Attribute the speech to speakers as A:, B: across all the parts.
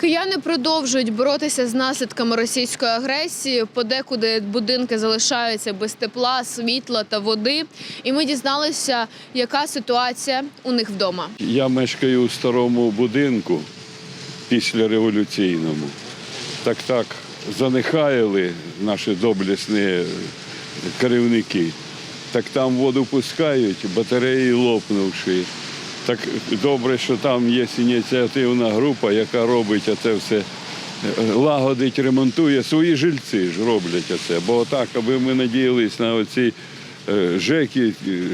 A: Кияни продовжують боротися з наслідками російської агресії. Подекуди будинки залишаються без тепла, світла та води. І ми дізналися, яка ситуація у них вдома.
B: Я мешкаю у старому будинку після революційному. Так так занехаяли наші доблесні керівники. Так там воду пускають, батареї лопнувши. Так добре, що там є ініціативна група, яка робить це все, лагодить, ремонтує. Свої жильці ж роблять це. Бо так, аби ми надіялись на оці е, жеки,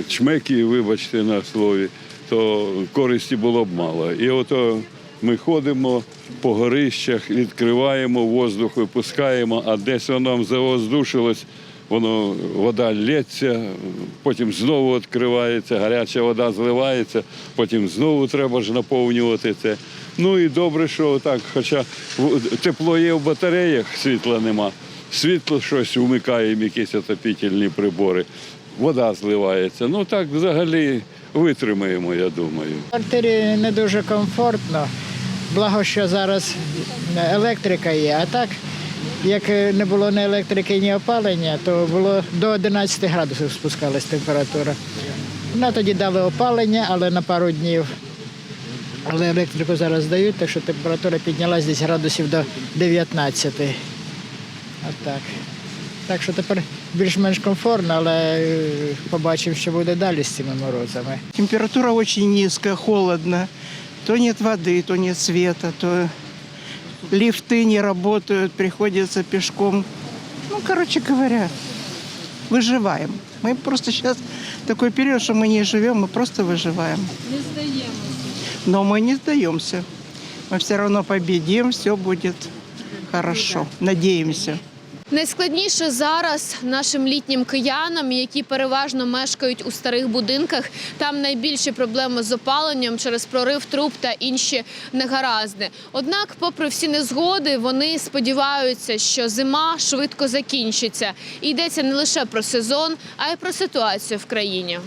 B: чмеки, вибачте на слові, то користі було б мало. І ото ми ходимо по горищах, відкриваємо, воздух випускаємо, а десь воно завоздушилось, воно вода лється, потім знову відкривається, гаряча вода зливається, потім знову треба ж наповнювати це. Ну і добре, що так, хоча тепло є в батареях, світла нема. Світло щось вмикаємо, якісь отопітельні прибори, вода зливається. Ну так взагалі витримаємо, я думаю.
C: В квартирі не дуже комфортно. Благо, що зараз електрика є. А так, як не було ні електрики, ні опалення, то було до 11 градусів спускалась температура. Ну, тоді дали опалення, але на пару днів. Але електрику зараз дають, так що температура піднялась десь градусів до 19. Отак. Так що тепер більш-менш комфортно, але е, побачимо, що буде далі з цими морозами.
D: Температура очень низкая, холодно. То нет воды, то нет света, то лифты не работают, приходится пешком. Ну, короче говоря, выживаем. Мы просто сейчас такой период, что мы не живем, мы просто выживаем. Не сдаемся. Но мы не сдаемся. Мы все равно победим, все будет хорошо. Надеемся.
A: Найскладніше зараз нашим літнім киянам, які переважно мешкають у старих будинках. Там найбільші проблеми з опаленням через прорив труб та інші негаразди. Однак, попри всі незгоди, вони сподіваються, що зима швидко закінчиться. І йдеться не лише про сезон, а й про ситуацію в країні.